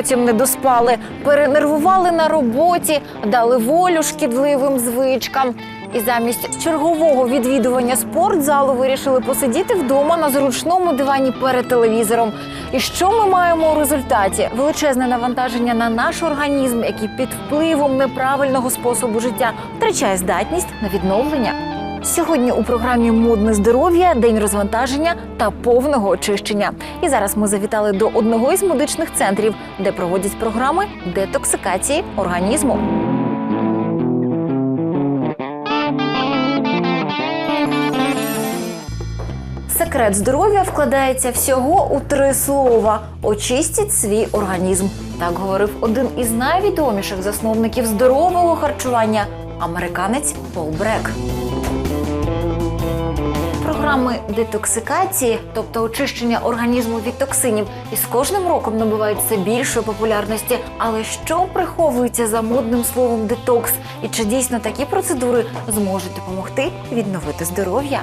потім не доспали, перенервували на роботі, дали волю шкідливим звичкам. І замість чергового відвідування спортзалу вирішили посидіти вдома на зручному дивані перед телевізором. І що ми маємо у результаті? Величезне навантаження на наш організм, який під впливом неправильного способу життя втрачає здатність на відновлення. Сьогодні у програмі Модне здоров'я, день розвантаження та повного очищення. І зараз ми завітали до одного із медичних центрів, де проводять програми детоксикації організму. Секрет здоров'я вкладається всього у три слова: очистіть свій організм. Так говорив один із найвідоміших засновників здорового харчування американець Пол Брек Програми детоксикації, тобто очищення організму від токсинів, із кожним роком набувають все більшої популярності. Але що приховується за модним словом детокс? І чи дійсно такі процедури зможуть допомогти відновити здоров'я?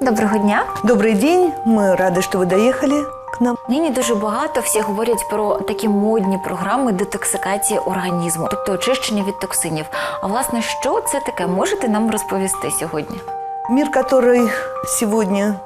Доброго дня! Добрый день, мы рады, что вы доехали к нам. Нині дуже багато всі говорять про такі модні програми детоксикації організму, тобто очищення від токсинів. А власне, що це таке? Можете нам розповісти сьогодні? Мир, который сегодня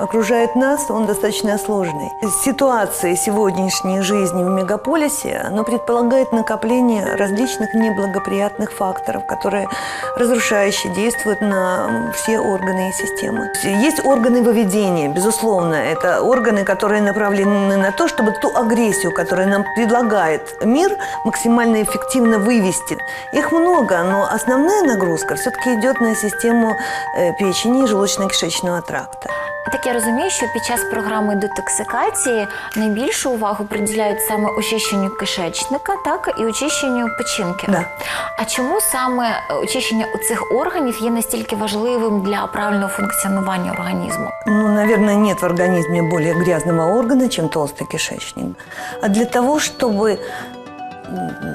окружает нас, он достаточно сложный. Ситуация сегодняшней жизни в мегаполисе, оно предполагает накопление различных неблагоприятных факторов, которые разрушающе действуют на все органы и системы. Есть органы выведения, безусловно. Это органы, которые направлены на то, чтобы ту агрессию, которую нам предлагает мир, максимально эффективно вывести. Их много, но основная нагрузка все-таки идет на систему э, печени и желудочно-кишечного тракта. Так я розумію, що під час програми детоксикації найбільшу увагу приділяють саме очищенню кишечника, так і очищенню печінки. Да. А чому саме очищення цих органів є настільки важливим для правильного функціонування організму? Ну, наверное, нет в организме более грязного органа, чем толстый кишечник. А для того, чтобы м,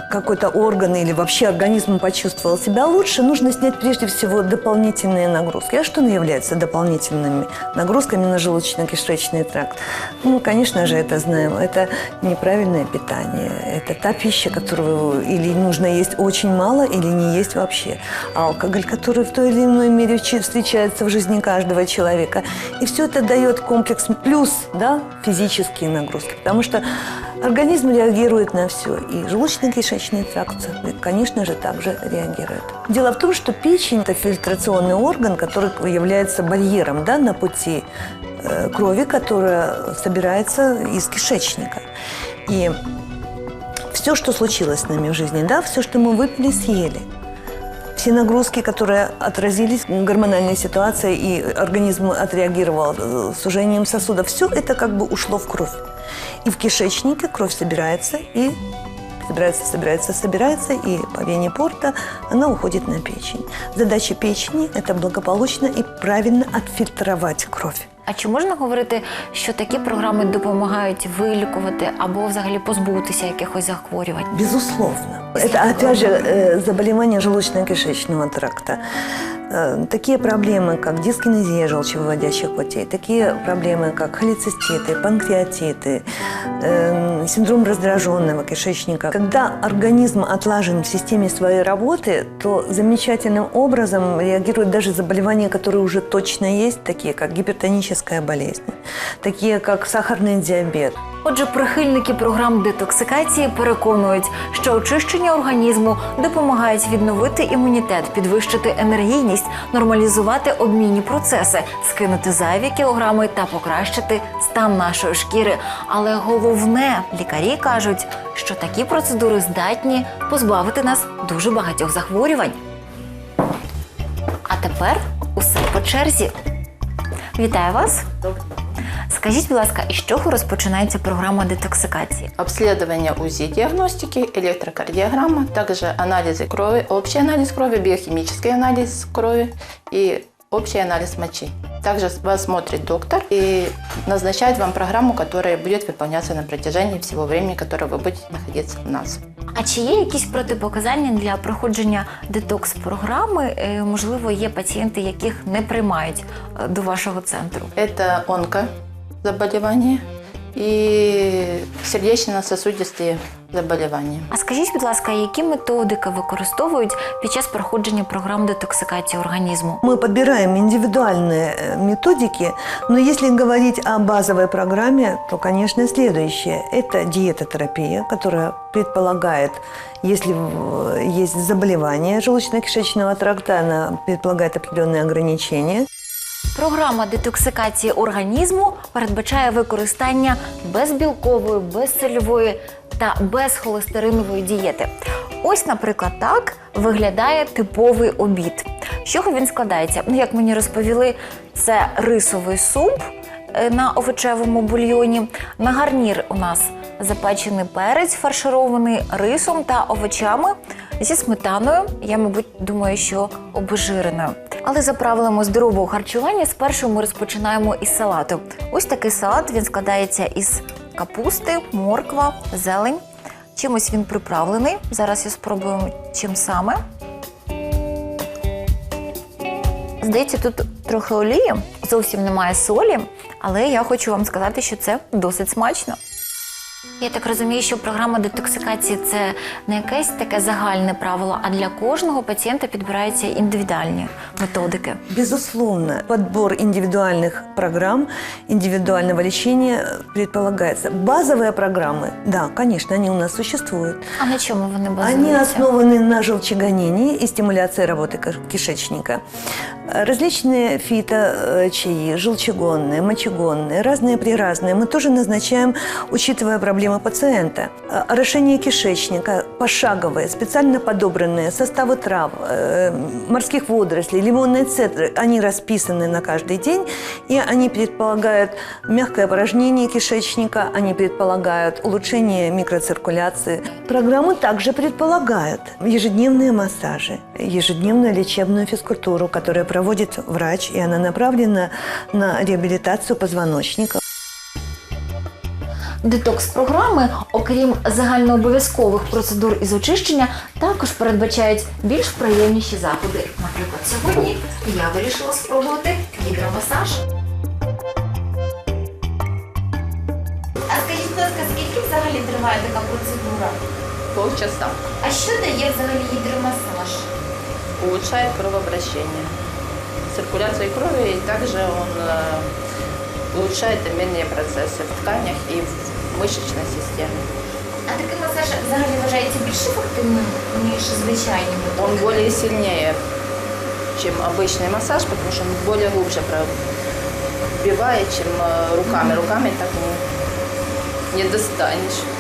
какой-то орган или вообще организм почувствовал себя лучше, нужно снять прежде всего дополнительные нагрузки. А что является дополнительными нагрузками на желудочно-кишечный тракт? Ну, конечно же, это знаем. Это неправильное питание. Это та пища, которую или нужно есть очень мало, или не есть вообще. Алкоголь, который в той или иной мере встречается в жизни каждого человека. И все это дает комплекс плюс, да, физические нагрузки. Потому что организм реагирует на все. И желудочно-кишечный тракт, конечно же, также реагирует. Дело в том, что печень – это фильтрационный орган, который является барьером да, на пути э, крови, которая собирается из кишечника. И все, что случилось с нами в жизни, да, все, что мы выпили, съели, все нагрузки, которые отразились гормональной ситуацией, и организм отреагировал э, сужением сосудов, все это как бы ушло в кровь. И в кишечнике кровь собирается и собирается, собирается, собирается, и по вене порта она уходит на печень. Задача печени – это благополучно и правильно отфильтровать кровь. А чи можна говорити, що такі програми допомагають вилікувати або взагалі позбутися якихось захворювань? Безусловно. Это, опять же, э, заболевания желудочно-кишечного тракта. Э, Такие проблемы, как дискинезия желчевыводящих путей, такие проблемы, как холециститы, панкреатиты, э, синдром раздраженного кишечника. Когда организм отлажен в системе своей работы, то замечательным образом реагируют даже заболевания, которые уже точно есть, такие как гипертоническая болезнь, такие как сахарный диабет, Отже, прихильники програм детоксикації переконують, що очищення організму допомагають відновити імунітет, підвищити енергійність, нормалізувати обмінні процеси, скинути зайві кілограми та покращити стан нашої шкіри. Але головне, лікарі кажуть, що такі процедури здатні позбавити нас дуже багатьох захворювань. А тепер усе по черзі. Вітаю вас! Скажіть, будь ласка, із чого розпочинається програма детоксикації? Обследование УЗИ диагностики, электрокардиограмма, также анализы крови, общий анализ крови, биохимический анализ крови и общий анализ мочи. Также вас смотрит доктор и назначает вам программу, которая будет выполняться на протяжении всего времени, которое вы будете находиться у нас. А чи є якісь протипоказання для проходження детокс-програми? Е, Можливо, є пацієнти, яких не приймають е, до вашого центру. Это онкозаболевания и сердечно-сосудистые заболевания. А скажіть, будь ласка, які методики використовують під час проходження програм детоксикації організму? Мы подбираем индивидуальные э, методики, но если говорить о базовой программе, то, конечно, следующее. Это диетотерапия, которая предполагает, если в- есть заболевание желудочно-кишечного тракта, она предполагает определенные ограничения. Програма детоксикації організму передбачає використання безбілкової, безсольової та безхолестеринової дієти. Ось, наприклад, так виглядає типовий обід. З чого він складається? Ну, як мені розповіли, це рисовий суп е, на овочевому бульйоні. На гарнір у нас запечений перець, фарширований рисом та овочами зі сметаною. Я, мабуть, думаю, що обезжиреною. Але за правилами здорового харчування спершу ми розпочинаємо із салату. Ось такий салат він складається із капусти, морква, зелень. Чимось він приправлений. Зараз я спробую чим саме. Здається, тут трохи олії, зовсім немає солі, але я хочу вам сказати, що це досить смачно. Я так розумію, що програма детоксикації це не якесь таке загальне правило, а для кожного пацієнта підбираються індивідуальні методики. Безусловно, подбор индивидуальных программ, индивидуального лечения предполагается. Базовые программы, да, конечно, они у нас существуют. А на чому вони Они базуються? основаны на желчегонении и стимуляции работы ки- кишечника. Различные фито-чаи, желчегонные, мочегонные, разные-приразные мы тоже назначаем, учитывая проблемы пациента. А, Орошение кишечника, пошаговые, специально подобранные составы трав, э, морских водорослей, лимонные цедры, они расписаны на каждый день, и они предполагают мягкое опорожнение кишечника, они предполагают улучшение микроциркуляции. Программы также предполагают ежедневные массажи, ежедневную лечебную физкультуру, которую проводит врач, и она направлена на реабилитацию позвоночника. Детокс-програми, окрім загальнообов'язкових процедур із очищення, також передбачають більш приємніші заходи. Наприклад, сьогодні я вирішила спробувати гідромасаж. А скажіть, будь ласка, скільки взагалі триває така процедура? Полчаса. А що дає взагалі гідромасаж? Улучшает кровообращение, циркуляцию крови, и также он э, улучшает обменные процессы в тканях и в мышечной системе. А такий масаж взагалі вважається більш ефективним, ніж звичайні Он методи? более сильнее, чем обычный массаж, потому что он более глубже пробивает, чем э, руками. Руками так не, не достанешь.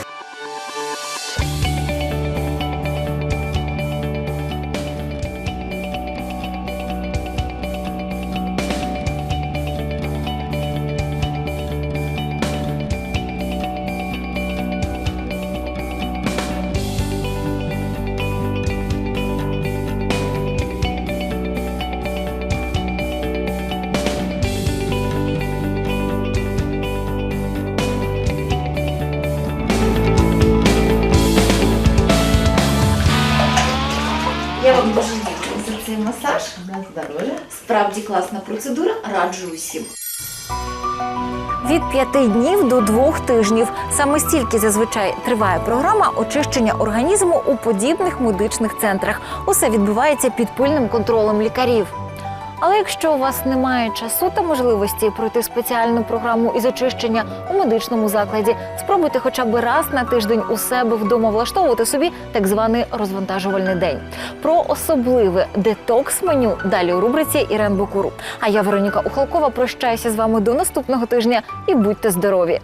Справді класна процедура, раджу усім. Від п'яти днів до двох тижнів саме стільки зазвичай триває програма очищення організму у подібних медичних центрах. Усе відбувається під пильним контролем лікарів. Але якщо у вас немає часу та можливості пройти спеціальну програму із очищення у медичному закладі, спробуйте хоча б раз на тиждень у себе вдома влаштовувати собі так званий розвантажувальний день. Про особливе детокс-меню далі у рубриці Ірен Букуру. А я Вероніка Ухалкова прощаюся з вами до наступного тижня і будьте здорові!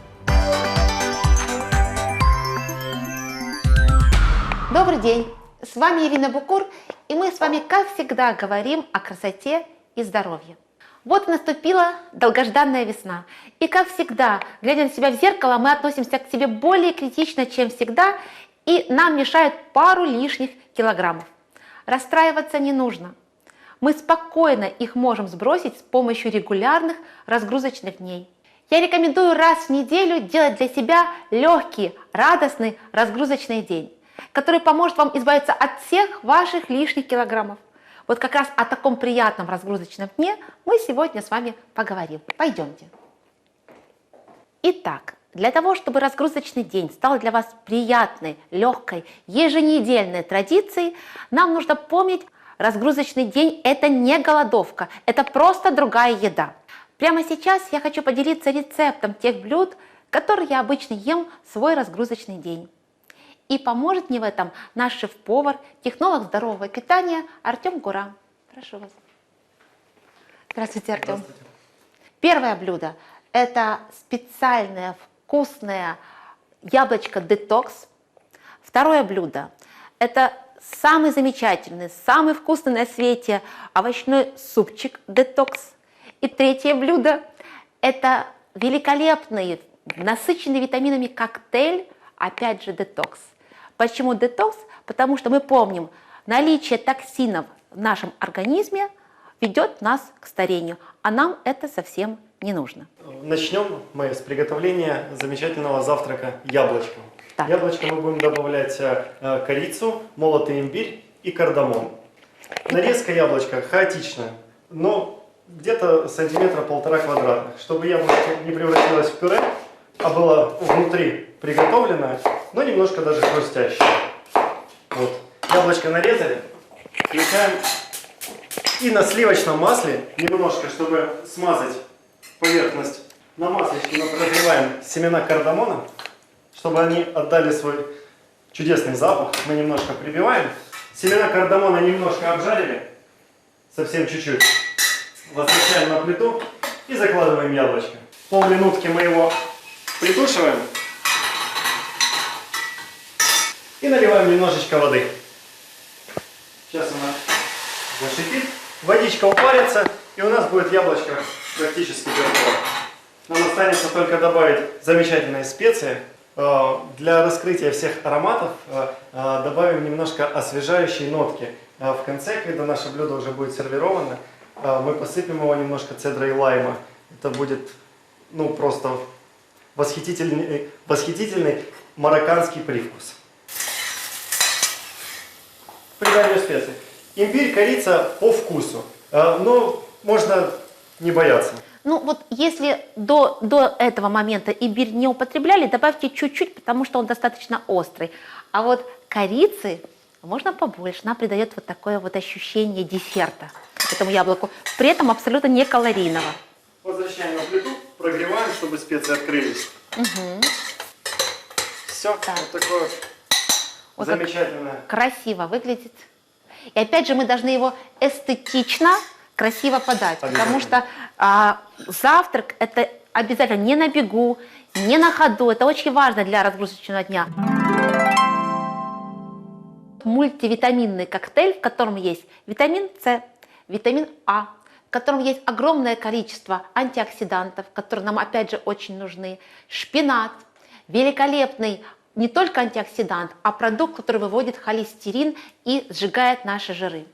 Добрый день! С вами Ирина Букур, и мы с вами, как всегда, говорим о красоте и здоровье. Вот наступила долгожданная весна. И как всегда, глядя на себя в зеркало, мы относимся к себе более критично, чем всегда, и нам мешают пару лишних килограммов. Расстраиваться не нужно. мы спокойно их можем сбросить с помощью регулярных разгрузочных дней. Я рекомендую раз в неделю делать для себя легкий, радостный разгрузочный день, который поможет вам избавиться от всех ваших лишних килограммов. Вот как раз о таком приятном разгрузочном дне мы сегодня с вами поговорим. Пойдемте. Итак, для того, чтобы разгрузочный день стал для вас приятной, легкой, еженедельной традицией, нам нужно помнить, разгрузочный день – это не голодовка, это просто другая еда. Прямо сейчас я хочу поделиться рецептом тех блюд, которые я обычно ем в свой разгрузочный день. И поможет мне в этом наш шеф-повар, технолог здорового питания Артем Гура. Прошу вас. Здравствуйте, Артем. Первое блюдо – это специальное вкусное яблочко детокс. Второе блюдо – это самый замечательный, самый вкусный на свете овощной супчик детокс. И третье блюдо – это великолепный, насыщенный витаминами коктейль, опять же детокс. Почему детокс? Потому что мы помним, наличие токсинов в нашем организме ведет нас к старению, а нам это совсем не нужно. Начнем мы с приготовления замечательного завтрака яблочко. Так. Яблочко мы будем добавлять э, корицу, молотый имбирь и кардамон. Нарезка яблочка хаотичная, но где-то сантиметра полтора квадратных, чтобы яблочко не превратилось в пюре, а было внутри приготовленное, но немножко даже хрустящее. Вот. Яблочко нарезали, включаем и на сливочном масле немножко, чтобы смазать поверхность на маслечке, мы прогреваем семена кардамона, чтобы они отдали свой чудесный запах. Мы немножко прибиваем. Семена кардамона немножко обжарили, совсем чуть-чуть. Возвращаем на плиту и закладываем яблочко. Полминутки мы его притушиваем и наливаем немножечко воды. Сейчас она зашипит. Водичка упарится, и у нас будет яблочко практически готово. Нам останется только добавить замечательные специи. Э, Для раскрытия всех ароматов э, э, добавим немножко освежающей нотки. В конце, когда наше блюдо уже будет сервировано, мы посыпем его немножко цедрой лайма. Это будет ну, просто восхитительный, восхитительный марокканский привкус. Приданию специй. Имбирь, корица по вкусу. Э, Но можно не бояться. Ну вот если до, до этого момента имбирь не употребляли, добавьте чуть-чуть, потому что он достаточно острый. А вот корицы можно побольше, она придает вот такое вот ощущение десерта этому яблоку, при этом абсолютно не калорийного. Возвращаем на плиту, прогреваем, чтобы специи открылись. Все, Так. вот такое как замечательное. красиво выглядит. И опять же мы должны его эстетично, красиво подать, потому что а, завтрак это обязательно не на бегу, не на ходу, это очень важно для разгрузочного дня. Мультивитаминный коктейль, в котором есть витамин С, витамин А, в котором есть огромное количество антиоксидантов, которые нам опять же очень нужны, шпинат, великолепный не только антиоксидант, а продукт, который выводит холестерин и сжигает наши жиры.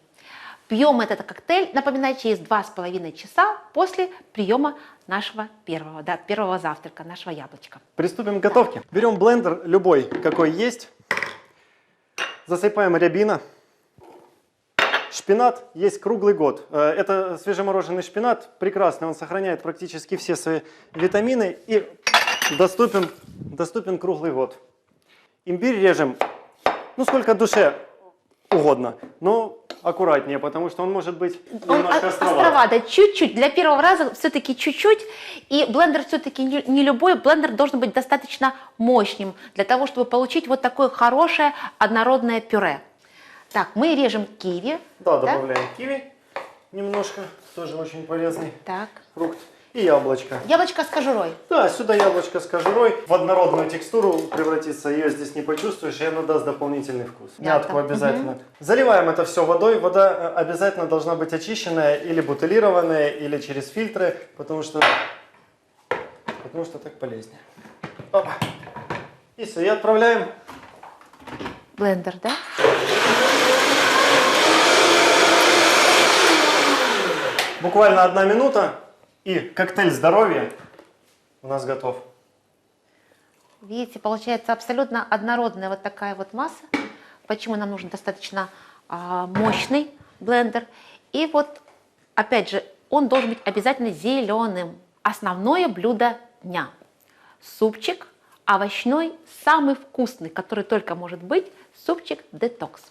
Пьем этот коктейль, напоминаю, через 2,5 часа после приема нашего первого, да, первого завтрака, нашего яблочка. Приступим к готовке. Берем блендер любой, какой есть. Засыпаем рябина. Шпинат есть круглый год. Э, Это свежемороженый шпинат, прекрасный, он сохраняет практически все свои витамины и доступен, доступен круглый год. Имбирь режем, ну сколько душе угодно, но аккуратнее, потому что он может быть Он немножко островат. островато, чуть-чуть, для первого раза все-таки чуть-чуть, и блендер все-таки не не любой, блендер должен быть достаточно мощным для того, чтобы получить вот такое хорошее однородное пюре. Так, мы режем киви. Да, добавляем киви немножко, тоже очень полезный Так. фрукт. И яблочко. Яблочко с кожурой. Да, сюда яблочко с кожурой. В однородную текстуру превратится, ее здесь не почувствуешь, и она даст дополнительный вкус. Мятку обязательно. Заливаем это все водой. Вода э, обязательно должна быть очищенная или бутылированная, или через фильтры, потому что, потому что так полезнее. Опа. И все, и отправляем. Блендер, да? Буквально одна минута, и коктейль здоровья у нас готов. Видите, получается абсолютно однородная вот такая вот масса. Почему нам нужен достаточно а, мощный блендер. И вот, опять же, он должен быть обязательно зеленым. Основное блюдо дня. Супчик овощной, самый вкусный, который только может быть, супчик детокс.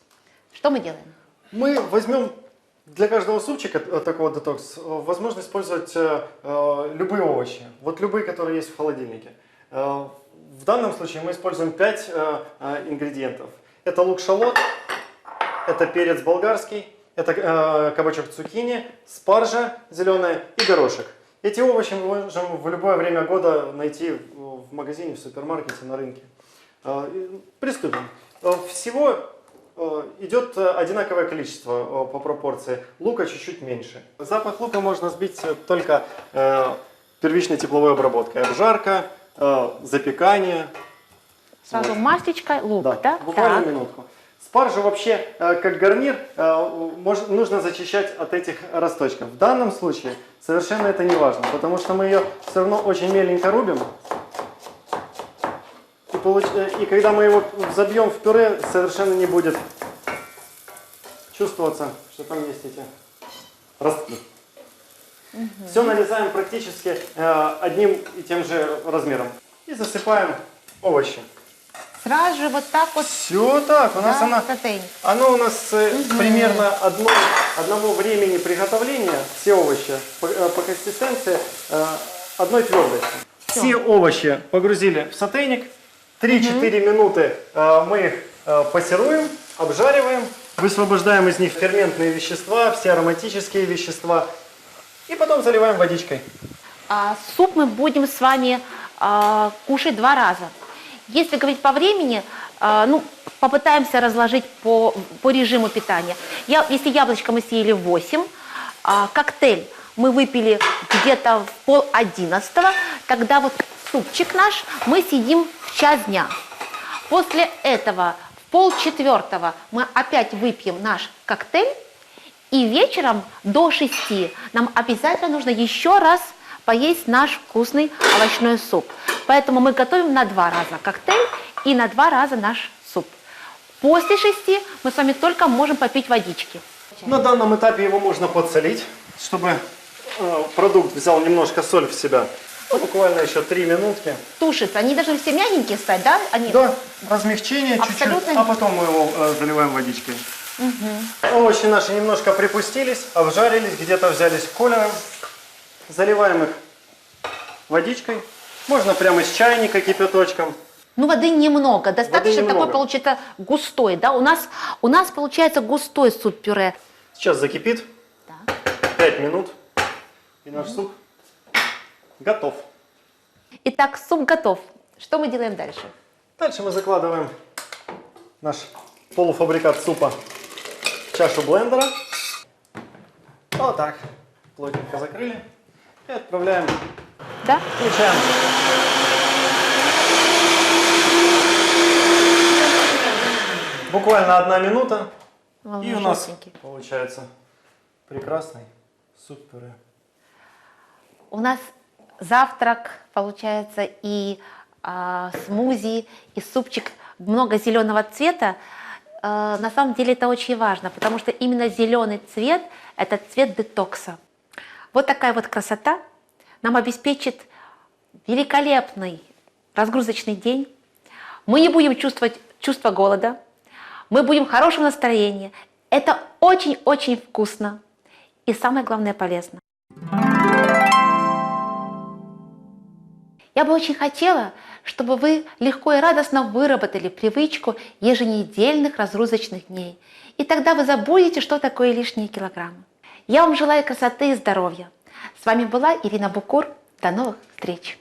Что мы делаем? Мы возьмем для каждого супчика э, такого детокс э, возможность использовать э, э, любые овощи. Вот любые, которые есть в холодильнике. Э, в данном случае мы используем 5 ингредиентов. Это лук-шалот, это перец болгарский, это э, кабачок цукини, спаржа зеленая и горошек. Эти овощи мы можем в любое время года найти в магазине, в супермаркете, на рынке. Э, Приступим. Э, Всего э, идет э, одинаковое количество э, по пропорции. Лука чуть-чуть меньше. Запах лука можно сбить э, только э, первичной тепловой обработкой. Обжарка, э, запекание. Сразу Вот. маслечко, лук, да? Да, буквально Так. минутку. Спаржу вообще э, как гарнир э, нужно зачищать от этих росточков. В данном случае совершенно это не важно, потому что мы ее все равно очень меленько рубим. И, э, и когда мы его забьем в пюре, совершенно не будет чувствоваться, что там есть эти ростки. Все нарезаем практически э, одним и тем же размером. И засыпаем овощи. Сразу же вот так вот Все так, у нас да, она, сотейник. оно у нас э, примерно одно, одного времени приготовления, все овощи по, э, по консистенции э, одной твердости. Все овощи погрузили в сотейник, 3-4 минуты э, мы их э, пассируем, обжариваем, высвобождаем из них ферментные вещества, все ароматические вещества и потом заливаем водичкой. А, суп мы будем с вами а, кушать два раза. Если говорить по времени, а, ну, попытаемся разложить по, по режиму питания. Я, если яблочко мы съели в 8, а, коктейль мы выпили где-то в пол одиннадцатого, тогда вот супчик наш мы съедим час дня. После этого в пол четвертого мы опять выпьем наш коктейль, и вечером до 6 нам обязательно нужно еще раз поесть наш вкусный овощной суп. Поэтому мы готовим на два раза коктейль и на два раза наш суп. После 6 мы с вами только можем попить водички. На данном этапе его можно подсолить, чтобы э, продукт взял немножко соль в себя. Ну, буквально еще 3 минутки. Тушится. Они должны все мягенькие стать, да? Они... Да, размягчение чуть-чуть, Абсолютно а потом мы его э, заливаем водичкой. Овощи наши немножко припустились, обжарились, где-то взялись колером. Заливаем их водичкой. Можно прямо из чайника кипяточком. Ну, воды немного, достаточно такой немного. получится густой, да? У нас, у нас получается густой суп-пюре. Сейчас закипит. Так. 5 минут. И наш суп готов. Итак, суп готов. Что мы делаем дальше? Дальше мы закладываем наш полуфабрикат супа в чашу блендера. Вот так. Плотненько закрыли. И отправляем. Да? Включаем. Буквально одна минута. И у нас получается прекрасный суп-пюре. У нас завтрак, получается, и а, смузи, и супчик много зеленого цвета. А, на самом деле это очень важно, потому что именно зеленый цвет – это цвет детокса. Вот такая вот красота нам обеспечит великолепный разгрузочный день. Мы не будем чувствовать чувство голода, мы будем в хорошем настроении. Это очень-очень вкусно и самое главное полезно. Я бы очень хотела, чтобы вы легко и радостно выработали привычку еженедельных разгрузочных дней. И тогда вы забудете, что такое лишние килограммы. Я вам желаю красоты и здоровья. С вами была Ирина Букур. До новых встреч!